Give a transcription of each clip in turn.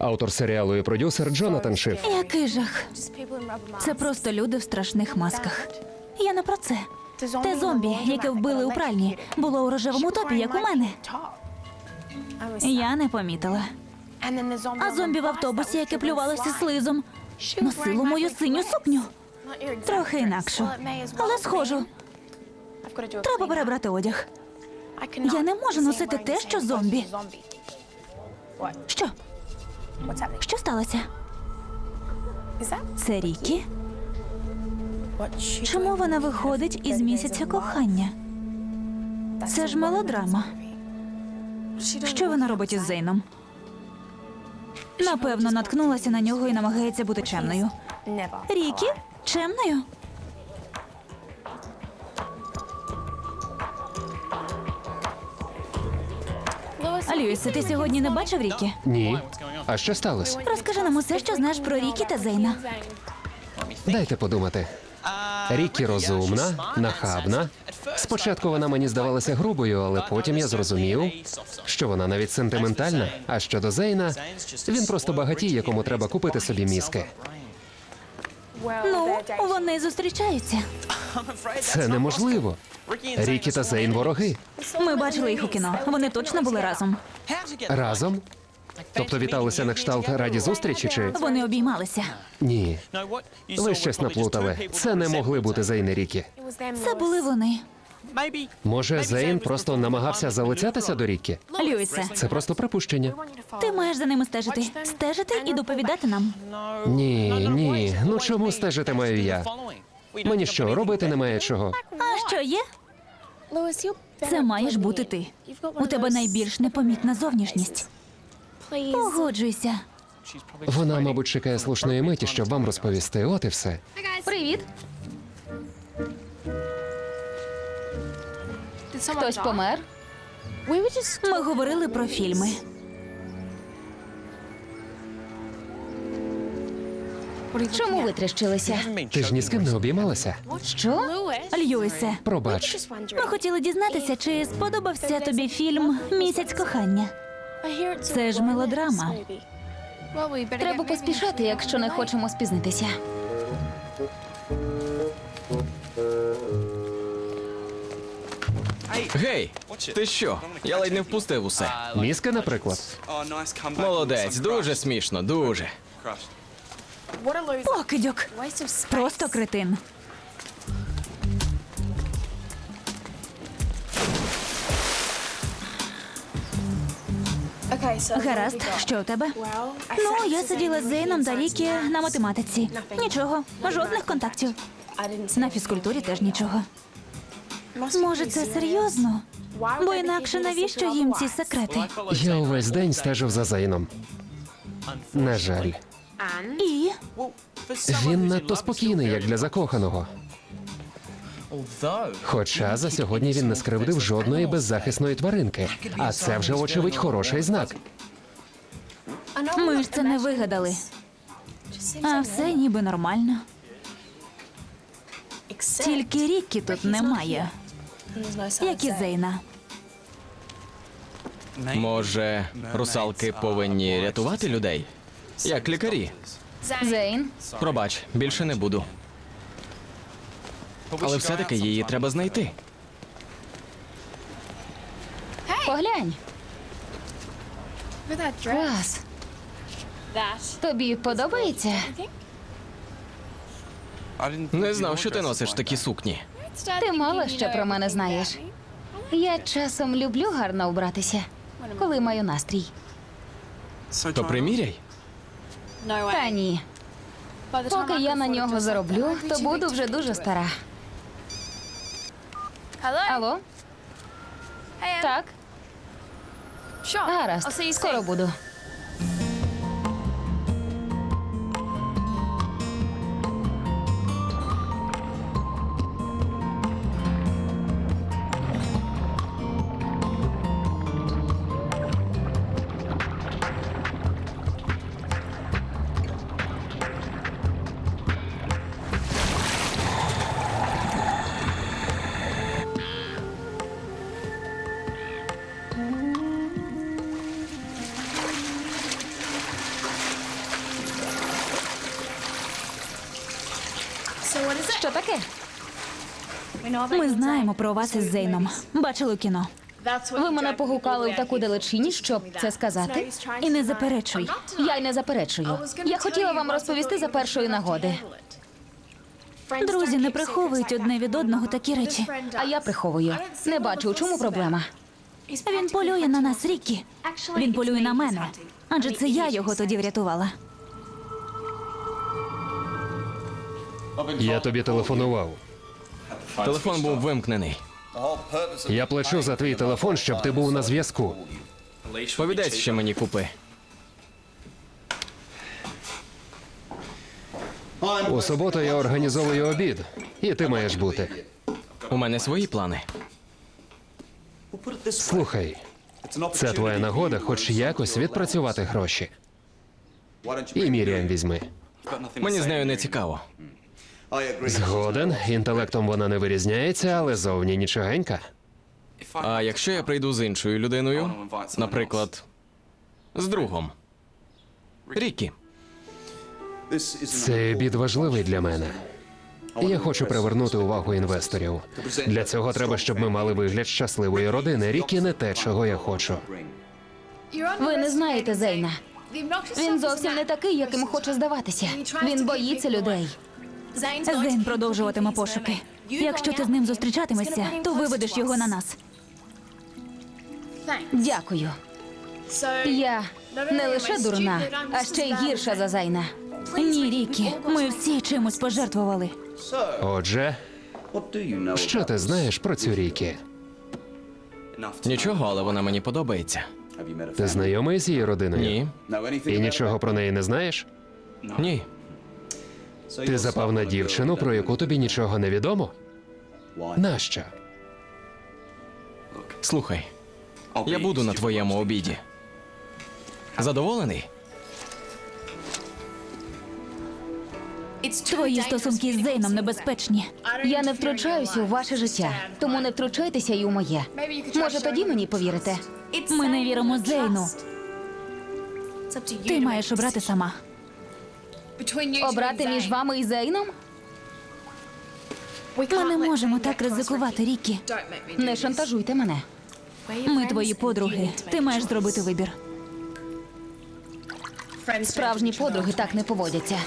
Автор серіалу і продюсер Джонатан Шиф. Який жах. Це просто люди в страшних масках. Я не про це. Те зомбі, яке вбили у пральні, було у рожевому топі, як у мене. Я не помітила. А зомбі в автобусі, яке плювалося слизом, носило мою синю сукню. Трохи інакшу, але схожу. Треба перебрати одяг. Я не можу носити те, що зомбі. Що? Що сталося? Це Рікі? Чому вона виходить із місяця кохання? Це ж мелодрама. Що вона робить із Зейном? Напевно, наткнулася на нього і намагається бути чемною. Рікі? Чемною? Льюісе, ти сьогодні не бачив Рікі? Ні. А що сталося? Розкажи нам усе, що знаєш про Рікі та Зейна. Дайте подумати. Рікі розумна, нахабна. Спочатку вона мені здавалася грубою, але потім я зрозумів, що вона навіть сентиментальна. А щодо Зейна, він просто багатій, якому треба купити собі мізки. Ну, вони зустрічаються. Це неможливо. Рікі та Зейн вороги. Ми бачили їх у кіно. Вони точно були разом. Разом? Тобто віталися на кшталт раді зустрічі чи Вони обіймалися. ні? Ви щось наплутали. Це не могли бути Зейн і Рікі. Це були вони. Може, Зейн просто намагався залицятися до Рікі? Льюісе, Це просто припущення. ти маєш за ними стежити. Стежити і доповідати нам. Ні, ні. Ну чому стежити маю я? Мені що, робити немає чого? А що є? Це маєш бути ти. У тебе найбільш непомітна зовнішність. Погоджуйся. Вона, мабуть, чекає слушної миті, щоб вам розповісти. От і все. Привіт. Хтось помер? Ми говорили про фільми. Чому витріщилися? Ти ж ні з ким не обіймалася? Що? Льюісе, Пробач. ми хотіли дізнатися, чи сподобався тобі фільм Місяць кохання. Це ж мелодрама. Треба поспішати, якщо не хочемо спізнитися. Гей, ти що? Я ледь не впустив усе. Мізки, наприклад. Молодець, дуже смішно, дуже. Покидьок. Просто кретин. Гаразд, що у тебе? Ну, я сиділа з Зейном та Рікі на математиці. Нічого, жодних контактів. На фізкультурі теж нічого. Може, це серйозно? Бо інакше навіщо їм ці секрети? Я увесь день стежив за Зейном. На жаль, І він надто спокійний, як для закоханого. Хоча за сьогодні він не скривдив жодної беззахисної тваринки. А це вже, очевидь, хороший знак. ми ж це не вигадали. А все ніби нормально. Тільки Рікі тут немає, як і Зейна. Може, русалки повинні рятувати людей? Як лікарі? Зейн, Пробач, більше не буду. Але все-таки її треба знайти. поглянь. Клас. Тобі подобається? Не знав, що ти носиш такі сукні. Ти мало ще про мене знаєш. Я часом люблю гарно вбратися, коли маю настрій. То приміряй. Та ні. Поки я на нього зароблю, то буду вже дуже стара. Алло? Так, гаразд, скоро буду. Ми знаємо про вас із Зейном. Бачили у кіно. Ви мене погукали в таку далечині, щоб це сказати. І не заперечуй. Я й не заперечую. Я хотіла вам розповісти за першої нагоди. Друзі не приховують одне від одного такі речі. А я приховую. Не бачу, у чому проблема. Він полює на нас, Рікі. Він полює на мене. Адже це я його тоді врятувала. Я тобі телефонував. Телефон був вимкнений. Я плачу за твій телефон, щоб ти був на зв'язку. Повідець ще мені купи. У суботу я організовую обід, і ти маєш бути. У мене свої плани. Слухай, це твоя нагода, хоч якось відпрацювати гроші. І Міріам візьми. Мені з нею не цікаво. Згоден, інтелектом вона не вирізняється, але зовні нічогенька. А якщо я прийду з іншою людиною, наприклад, з другом. Рікі, Цей обід важливий для мене. Я хочу привернути увагу інвесторів. Для цього треба, щоб ми мали вигляд щасливої родини. Рікі не те, чого я хочу. Ви не знаєте Зейна. Він зовсім не такий, яким хоче здаватися. Він боїться людей. Зейн продовжуватиме пошуки. Якщо ти з ним зустрічатимешся, то виведеш його на нас. Дякую. Я не лише дурна, а ще й гірша за Зайна. Ні, Рікі, ми всі чимось пожертвували. Отже, що ти знаєш про цю Рікі? нічого, але вона мені подобається. Ти знайомий з її родиною? Ні, І нічого про неї не знаєш? ні. Ти запав на дівчину, про яку тобі нічого не відомо? Нащо? Слухай, я буду на твоєму обіді. Задоволений? Твої стосунки з Зейном небезпечні. Я не втручаюся у ваше життя, тому не втручайтеся й у моє. Може, тоді мені повірите? Ми не віримо Зейну. Ти маєш обрати сама. Обрати між вами і Зейном? Ми не можемо так ризикувати, Рікі. Не шантажуйте мене. Ми твої подруги. Ти маєш зробити вибір. Справжні подруги так не поводяться.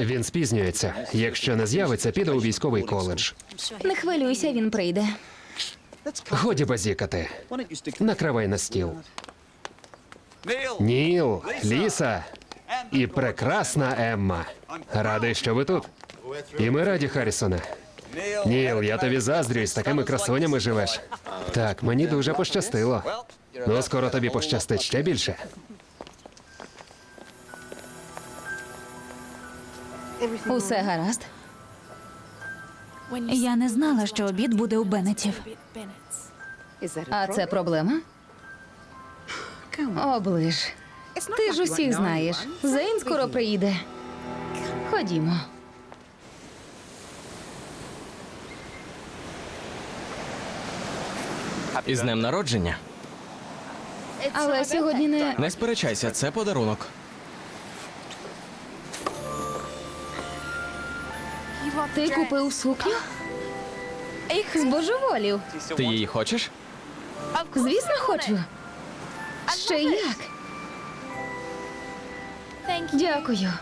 Він спізнюється. Якщо не з'явиться, піде у військовий коледж. Не хвилюйся, він прийде. Годі базікати. Накривай на стіл. Ніл, Ліса і прекрасна Емма. Радий, що ви тут. І ми раді, Харрісоне. Ніл, я тобі заздрю, з такими красунями живеш. Так, мені дуже пощастило. Ну, скоро тобі пощастить ще більше. Усе гаразд. Я не знала, що обід буде у Беннетів. А це проблема? Оближ. Ти ж усіх знаєш. Зейн скоро приїде. Ходімо. Із днем народження. Але сьогодні не. Не сперечайся, це подарунок. Ти купив сукню? Збожеволів. Ти її хочеш? Звісно, хочу. Ще як. Дякую.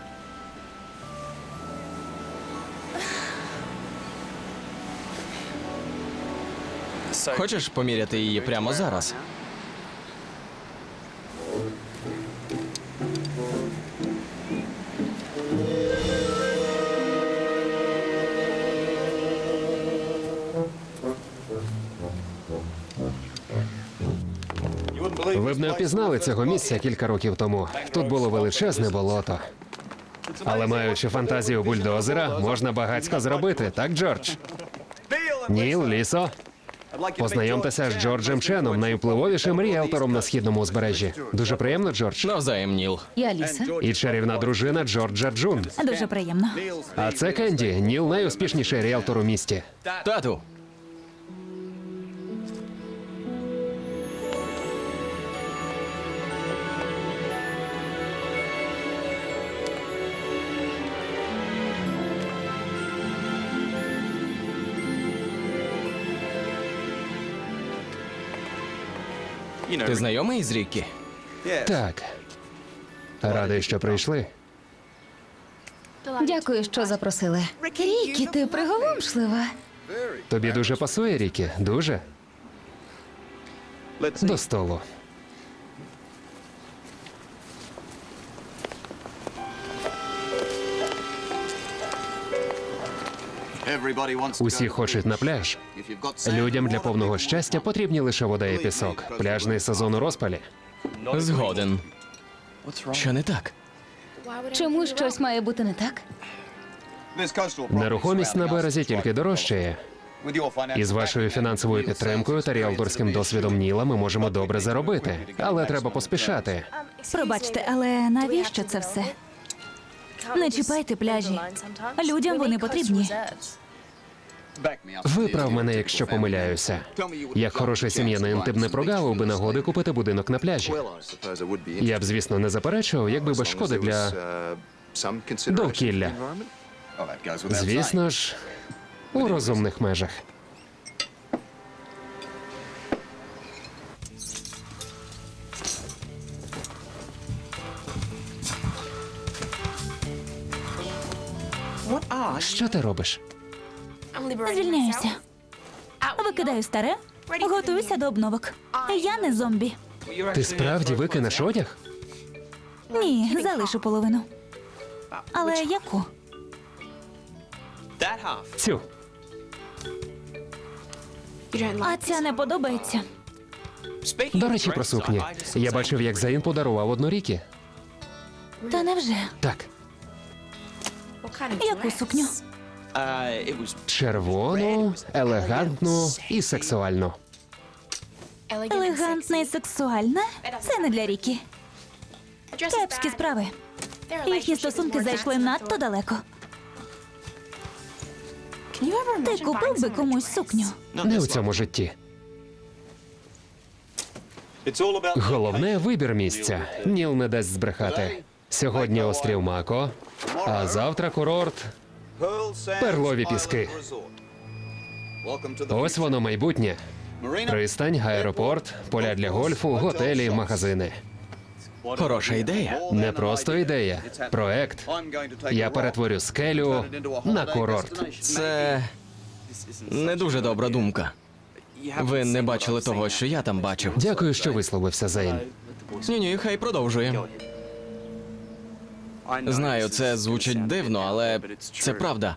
Хочеш поміряти її прямо зараз? Не впізнали цього місця кілька років тому. Тут було величезне болото. Але маючи фантазію бульдозера, можна багацько зробити, так, Джордж? Ніл, лісо. Познайомтеся з Джорджем Ченом, найвпливовішим ріелтором на східному узбережжі. Дуже приємно, Джордж. Навзаєм, Ніл. Я Аліса. І чарівна дружина Джорджа Джун. Дуже приємно. А це Кенді, Ніл найуспішніший ріелтор у місті. Тату. Ти знайомий з Рікі? Так. Радий, що прийшли. Дякую, що запросили. Рікі, ти приголомшлива. Тобі дуже пасує, Рікі? Дуже? До столу. Усі хочуть на пляж. Людям для повного щастя потрібні лише вода і пісок. Пляжний сезон у розпалі. Згоден. Що не так? Чому щось має бути не так? Нерухомість на березі тільки дорожчає. І з вашою фінансовою підтримкою та ріалторським досвідом Ніла ми можемо добре заробити. Але треба поспішати. Пробачте, але навіщо це все? Не чіпайте пляжі. Людям вони потрібні. Виправ мене, якщо помиляюся. Як хороший сім'янин, ти б не прогавив би нагоди купити будинок на пляжі. Я б, звісно, не заперечував, якби без шкоди для довкілля. Звісно ж, у розумних межах. Що ти робиш? Звільняюся. Викидаю старе, готуюся до обновок. Я не зомбі. Ти справді викинеш одяг? Ні, залишу половину. Але яку? Цю. А ця не подобається. До речі, про сукні. Я бачив, як Заїн подарував одну ріки. Та невже? Так, Яку сукню? червону, елегантну і сексуальну. Елегантна і сексуальна? Це не для Рікі. Кепські справи. Їхні стосунки зайшли надто далеко. Ти купив би комусь сукню? Не у цьому житті. Головне вибір місця. Ніл не дасть збрехати. Сьогодні острів Мако, а завтра курорт. Перлові піски. Ось воно майбутнє. Пристань, аеропорт, поля для гольфу, готелі, магазини. Хороша ідея. Не просто ідея, проект. Я перетворю скелю на курорт. Це не дуже добра думка. Ви не бачили того, що я там бачив. Дякую, що висловився Зейн. Ні, ні, хай продовжує. Знаю, це звучить дивно, але це правда.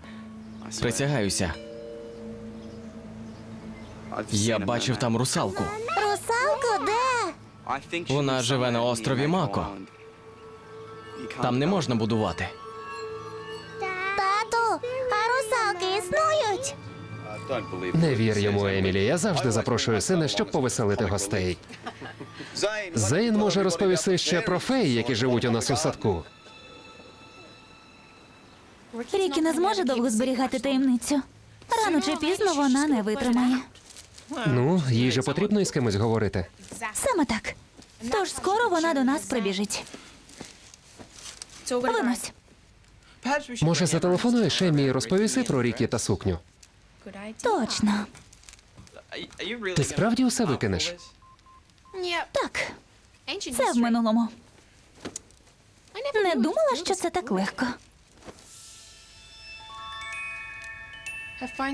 Присягаюся. Я бачив там русалку. Русалку де? Вона живе на острові Мако. Там не можна будувати. Тату, а русалки існують? Не вір йому, Емілі. Я завжди запрошую сина, щоб повеселити гостей. Зейн може розповісти ще про феї, які живуть у нас у садку. Рікі не зможе довго зберігати таємницю. Рано чи пізно вона не витримає. Ну, їй же потрібно із кимось говорити. Саме так. Тож скоро вона до нас прибіжить. Винось. Може, зателефонуєш Емі і розповіси про ріки та сукню. Точно. Ти справді усе викинеш? Так, це в минулому. Не думала, що це так легко.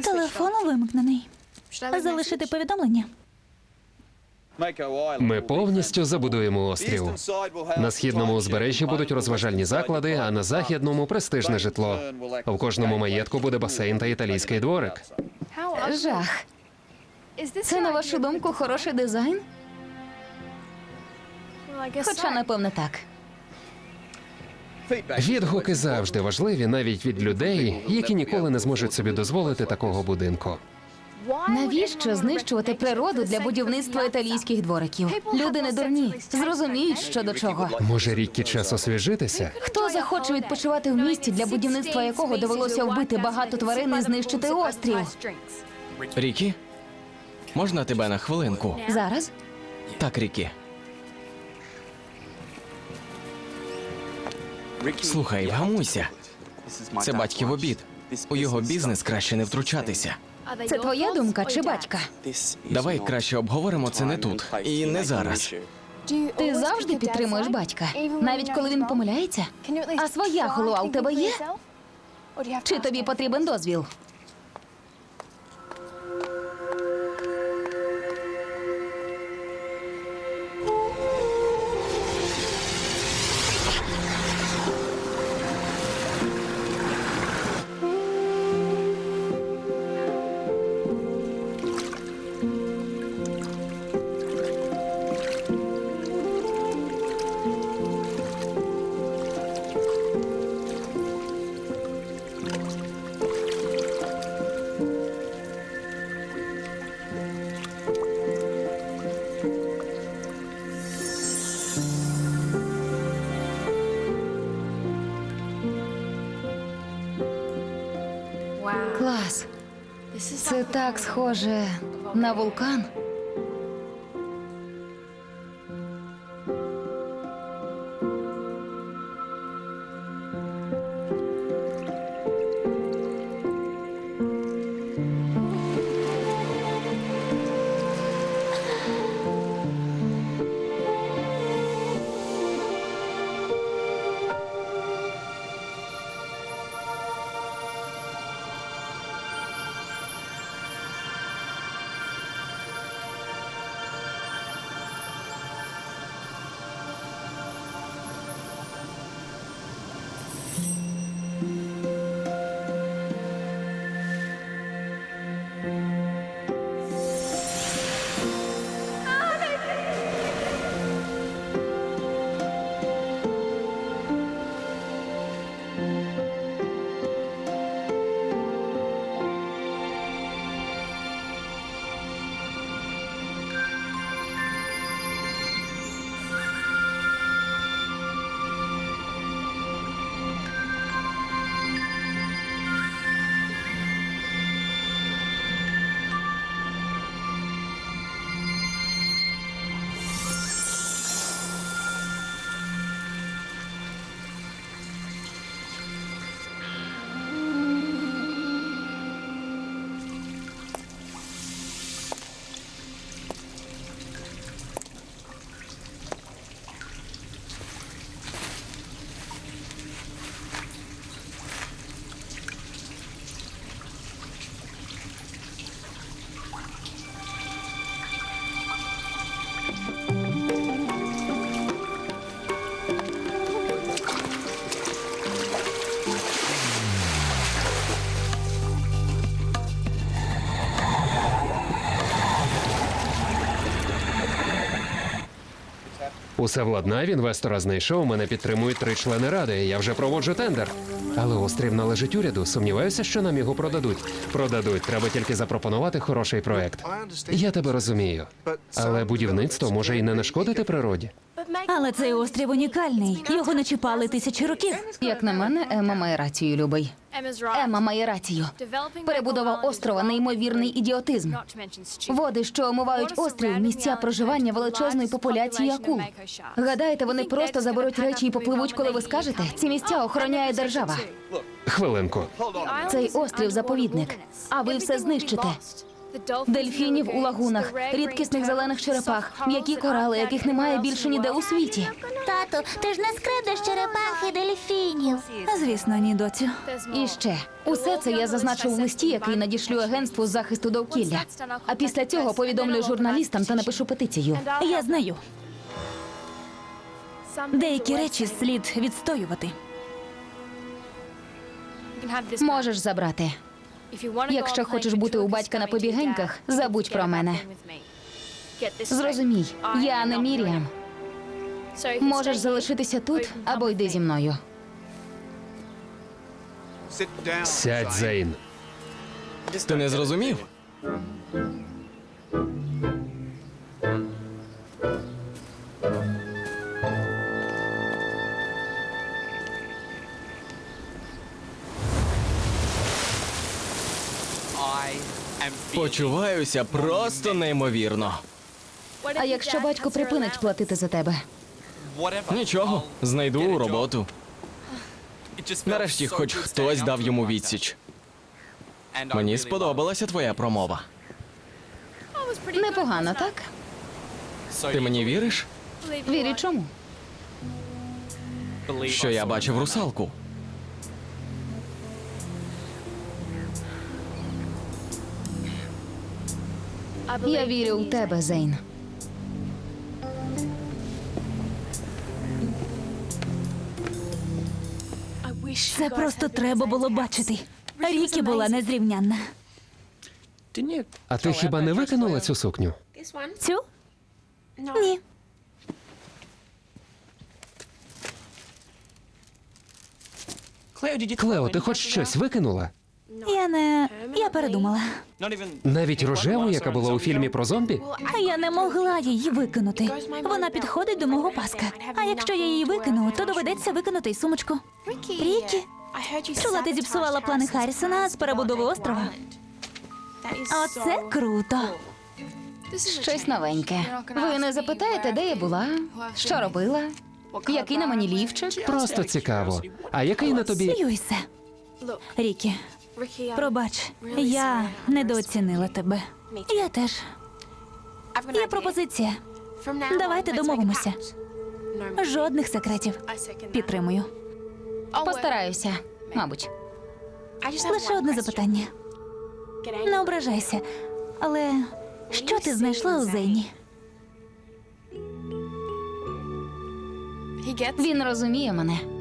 Телефон вимкнений. Залишити повідомлення. Ми повністю забудуємо острів. На східному узбережжі будуть розважальні заклади, а на західному престижне житло. В кожному маєтку буде басейн та італійський дворик. Жах. Це, на вашу думку, хороший дизайн? Хоча, напевне, так. Відгуки завжди важливі, навіть від людей, які ніколи не зможуть собі дозволити такого будинку. Навіщо знищувати природу для будівництва італійських двориків? Люди не дурні, зрозуміють, що до чого. Може, Ріккі час освіжитися? Хто захоче відпочивати в місті, для будівництва якого довелося вбити багато тварин і знищити острів? Рікі? Можна тебе на хвилинку? Зараз Так, Рікі. Слухай, вгамуйся. Це батьків обід. У його бізнес краще не втручатися. це твоя думка чи батька? Давай краще обговоримо це не тут і не зараз. Ти завжди підтримуєш батька, навіть коли він помиляється. А своя голова у тебе є? Чи тобі потрібен дозвіл? Це так схоже на вулкан. Усе владнав, інвестора знайшов. Мене підтримують три члени ради. Я вже проводжу тендер. Але острів належить уряду. Сумніваюся, що нам його продадуть. Продадуть. Треба тільки запропонувати хороший проект. Я тебе розумію. Але будівництво може і не нашкодити природі. Але цей острів унікальний. Його не чіпали тисячі років. Як на мене, Ема має рацію, любий. Ема має рацію. Перебудова острова неймовірний ідіотизм. Води, що омивають острів, місця проживання величезної популяції акул. Гадаєте, вони просто заберуть речі і попливуть, коли ви скажете? Ці місця охороняє держава. Хвилинку. Цей острів заповідник. А ви все знищите. Дельфінів у лагунах, рідкісних зелених черепах, м'які корали, яких немає більше ніде у світі. Тату, ти ж не скребдеш черепах і дельфінів. Звісно, ні, доцю. І ще усе це я зазначив в листі, який надішлю агентству з захисту довкілля. А після цього повідомлю журналістам та напишу петицію. Я знаю. Деякі речі слід відстоювати. Можеш забрати. Якщо хочеш бути у батька на побігеньках, забудь про мене. Зрозумій, я не Міріам. Можеш залишитися тут або йди зі мною. Сядь, Зейн. Ти не зрозумів? Почуваюся просто неймовірно. А якщо батько припинить платити за тебе? Нічого, знайду роботу. Нарешті, хоч хтось дав йому відсіч. Мені сподобалася твоя промова. Непогано, так? Ти мені віриш, Вірю чому? що я бачив русалку? Я вірю у тебе, Зейн. Це просто треба було бачити. Рікі була незрівнянна. А ти хіба не викинула цю сукню? Цю? Ні. Клео, ти хоч щось викинула? Я не. Я передумала. Навіть рожеву, яка була у фільмі про зомбі? Я не могла її викинути. Вона підходить до мого паска. А якщо я її викину, то доведеться викинути й сумочку. Рікі, чула, ти зіпсувала плани Харрісона з перебудови острова. Оце круто. Щось новеньке. Ви не запитаєте, де я була, що робила, який на мені лівчик? Просто цікаво. А який на тобі? Юйсе. Рікі, пробач, я недооцінила тебе. Я теж. Є пропозиція. Давайте домовимося. Жодних секретів. Підтримую. Постараюся, мабуть. Лише одне запитання. Не ображайся. Але що ти знайшла у Зейні? Він розуміє мене.